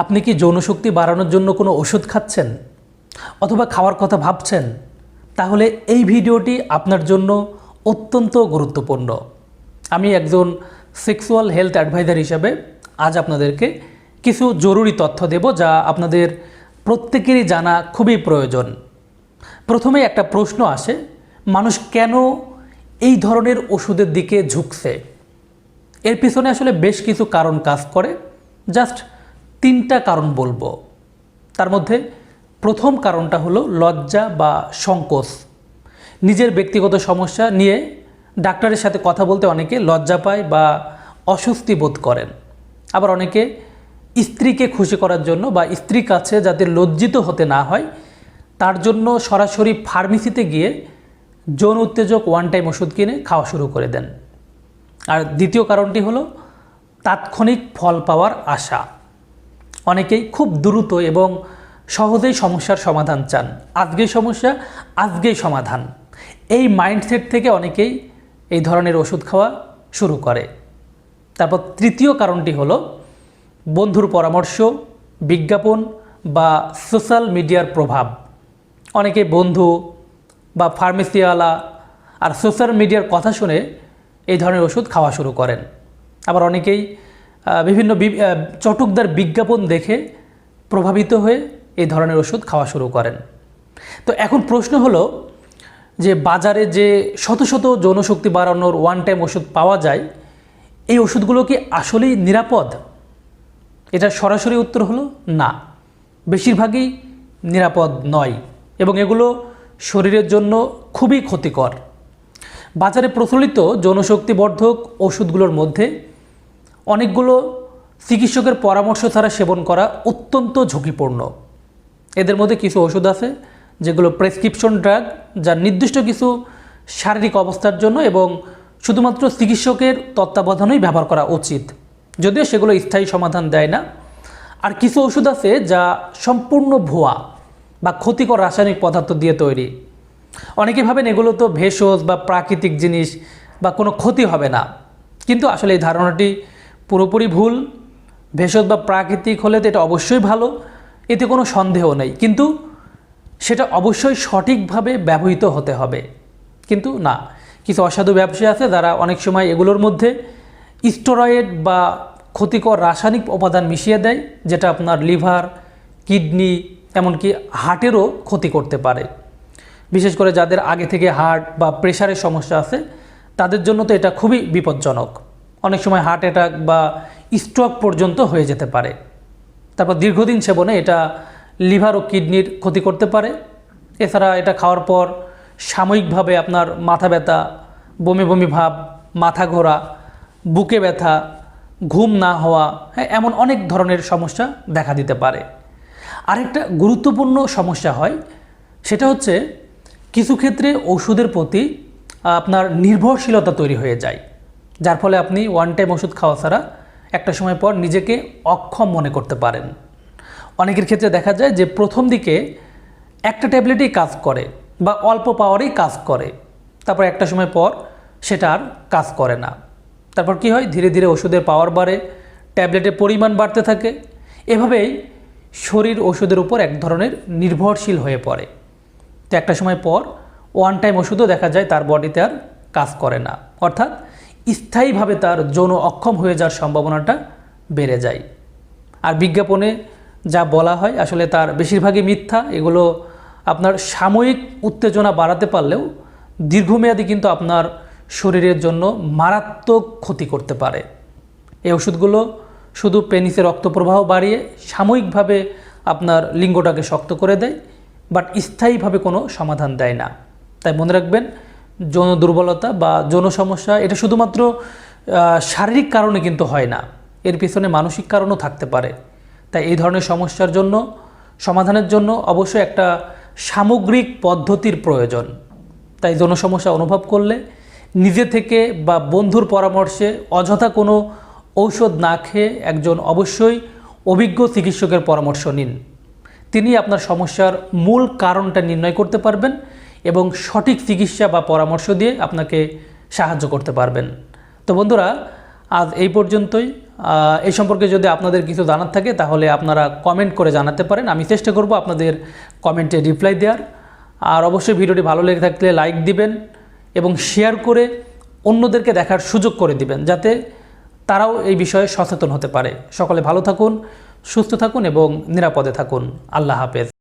আপনি কি যৌনশক্তি বাড়ানোর জন্য কোনো ওষুধ খাচ্ছেন অথবা খাওয়ার কথা ভাবছেন? তাহলে এই ভিডিওটি আপনার জন্য অত্যন্ত গুরুত্বপূর্ণ। আমি একজন সেক্সুয়াল হেলথ অ্যাডভাইজার হিসাবে আজ আপনাদেরকে কিছু জরুরি তথ্য দেব যা আপনাদের প্রত্যেকেরই জানা খুবই প্রয়োজন। প্রথমে একটা প্রশ্ন আসে, মানুষ কেন এই ধরনের ওষুধের দিকে ঝুঁকছে? এর পিছনে আসলে বেশ কিছু কারণ কাজ করে। জাস্ট তিনটা কারণ বলব। তার মধ্যে প্রথম কারণটা হলো লজ্জা বা সংকোচ। নিজের ব্যক্তিগত সমস্যা নিয়ে ডাক্তারের সাথে কথা বলতে অনেকে লজ্জা পায় বা অস্বস্তি বোধ করেন। আবার অনেকে স্ত্রীকে খুশি করার জন্য বা স্ত্রীর কাছে যাতে লজ্জিত হতে না হয়, তার জন্য সরাসরি ফার্মেসিতে গিয়ে যৌন উত্তেজক ওয়ান টাইম ওষুধ কিনে খাওয়া শুরু করে দেন। আর দ্বিতীয় কারণটি হলো তাৎক্ষণিক ফল পাওয়ার আশা। অনেকেই খুব দ্রুত এবং সহজেই সমস্যার সমাধান চান। আজকেই সমস্যা, আজকেই সমাধান। এই মাইন্ডসেট থেকে অনেকেই এই ধরনের ওষুধ খাওয়া শুরু করে। তারপর তৃতীয় কারণটি হলো, বন্ধুর পরামর্শ, বিজ্ঞাপন বা সোশ্যাল মিডিয়ার প্রভাব। অনেকে বন্ধু বা ফার্মেসিওয়ালা আর সোশ্যাল মিডিয়ার কথা শুনে এই ধরনের ওষুধ খাওয়া শুরু করেন। আবার অনেকেই বিভিন্ন চটকদার বিজ্ঞাপন দেখে প্রভাবিত হয়ে এই ধরনের ওষুধ খাওয়া শুরু করেন। তো এখন প্রশ্ন হলো যে বাজারে যে শত শত যৌনশক্তি বাড়ানোর ওয়ান টাইম ওষুধ পাওয়া যায়, এই ওষুধগুলো কি আসলেই নিরাপদ? এটার সরাসরি উত্তর হলো না। বেশিরভাগই নিরাপদ নয় এবং এগুলো শরীরের জন্য খুবই ক্ষতিকর। বাজারে প্রচলিত যৌনশক্তিবর্ধক ওষুধগুলোর মধ্যে অনেকগুলো চিকিৎসকের পরামর্শ ছাড়া সেবন করা অত্যন্ত ঝুঁকিপূর্ণ। এদের মধ্যে কিছু ওষুধ আছে, যেগুলো প্রেসক্রিপশন ড্রাগ, যা নির্দিষ্ট কিছু শারীরিক অবস্থার জন্য এবং শুধুমাত্র চিকিৎসকের তত্ত্বাবধানেই ব্যবহার করা উচিত। যদিও সেগুলো স্থায়ী সমাধান দেয় না। আর কিছু ওষুধ আছে, যা সম্পূর্ণ ভুয়া বা ক্ষতিকর রাসায়নিক পদার্থ দিয়ে তৈরি। অনেকে ভাবেন এগুলো তো ভেষজ বা প্রাকৃতিক জিনিস বা কোনো ক্ষতি হবে না। কিন্তু আসলে এই ধারণাটি পুরোপুরি ভুল, ভেষজ বা প্রাকৃতিক হলে তো এটা অবশ্যই ভালো, এতে কোনো সন্দেহ নেই। কিন্তু সেটা অবশ্যই সঠিকভাবে ব্যবহৃত হতে হবে। কিন্তু না, কিছু অসাধু ব্যবসায়ী আছে যারা অনেক সময় এগুলোর মধ্যে স্টেরয়েড বা ক্ষতিকর রাসায়নিক উপাদান মিশিয়ে দেয়, যেটা আপনার লিভার, কিডনি, এমনকি হার্টেরও ক্ষতি করতে পারে। বিশেষ করে যাদের আগে থেকে হার্ট বা প্রেশারের সমস্যা আছে, তাদের জন্য তো এটা খুবই বিপজ্জনক। অনেক সময় হার্ট অ্যাটাক বা স্ট্রোক পর্যন্ত হয়ে যেতে পারে। তারপর দীর্ঘদিন সেবনে এটা লিভার ও কিডনির ক্ষতি করতে পারে। এছাড়া এটা খাওয়ার পর সাময়িকভাবে আপনার মাথা ব্যথা, বমি বমি ভাব, মাথা ঘোরা, বুকে ব্যথা, ঘুম না হওয়া হ্যাঁ এমন অনেক ধরনের সমস্যা দেখা দিতে পারে। আরেকটা গুরুত্বপূর্ণ সমস্যা হয়, সেটা হচ্ছে কিছু ক্ষেত্রে ওষুধের প্রতি আপনার নির্ভরশীলতা তৈরি হয়ে যায়। যার ফলে আপনি ওয়ান টাইম ওষুধ খাওয়া ছাড়া একটা সময় পর নিজেকে অক্ষম মনে করতে পারেন। অনেকের ক্ষেত্রে দেখা যায় যে প্রথম দিকে একটা ট্যাবলেটই কাজ করে বা অল্প পাওয়ারেই কাজ করে, তারপর একটা সময় পর সেটা আর কাজ করে না। তারপর কি হয়? ধীরে ধীরে ওষুধের পাওয়ার বাড়ে, ট্যাবলেটের পরিমাণ বাড়তে থাকে। এভাবেই শরীর ওষুধের উপর এক ধরনের নির্ভরশীল হয়ে পড়ে। তো একটা সময় পর ওয়ান টাইম ওষুধও দেখা যায় তার বডিতে আর কাজ করে না। অর্থাৎ স্থায়ীভাবে তার যৌন অক্ষম হয়ে যাওয়ার সম্ভাবনাটা বেড়ে যায়। আর বিজ্ঞাপনে যা বলা হয়, আসলে তার বেশিরভাগই মিথ্যা। এগুলো আপনার সাময়িক উত্তেজনা বাড়াতে পারলেও দীর্ঘমেয়াদী কিন্তু আপনার শরীরের জন্য মারাত্মক ক্ষতি করতে পারে। এই ওষুধগুলো শুধু পেনিসে রক্ত প্রবাহ বাড়িয়ে সাময়িকভাবে আপনার লিঙ্গটাকে শক্ত করে দেয়, বাট স্থায়ীভাবে কোনো সমাধান দেয় না। তাই মনে রাখবেন যৌন দুর্বলতা বা যৌন সমস্যা, এটা শুধুমাত্র শারীরিক কারণে কিন্তু হয় না। এর পিছনে মানসিক কারণও থাকতে পারে। তাই এই ধরনের সমস্যার জন্য, সমাধানের জন্য অবশ্যই একটা সামগ্রিক পদ্ধতির প্রয়োজন। তাই যৌন সমস্যা অনুভব করলে নিজে থেকে বা বন্ধুর পরামর্শে অযথা কোনো ঔষধ না খেয়ে একজন অবশ্যই অভিজ্ঞ চিকিৎসকের পরামর্শ নিন। তিনি আপনার সমস্যার মূল কারণটা নির্ণয় করতে পারবেন এবং সঠিক চিকিৎসা বা পরামর্শ দিয়ে আপনাকে সাহায্য করতে পারবেন। তো বন্ধুরা, আজ এই পর্যন্তই। এই সম্পর্কে যদি আপনাদের কিছু জানার থাকে, তাহলে আপনারা কমেন্ট করে জানাতে পারেন। আমি চেষ্টা করব আপনাদের কমেন্টে রিপ্লাই দেওয়ার। আর অবশ্যই ভিডিওটি ভালো লেগে থাকলে লাইক দিবেন এবং শেয়ার করে অন্যদেরকে দেখার সুযোগ করে দিবেন, যাতে তারাও এই বিষয়ে সচেতন হতে পারে। সকলে ভালো থাকুন, সুস্থ থাকুন এবং নিরাপদে থাকুন। আল্লাহ হাফেজ।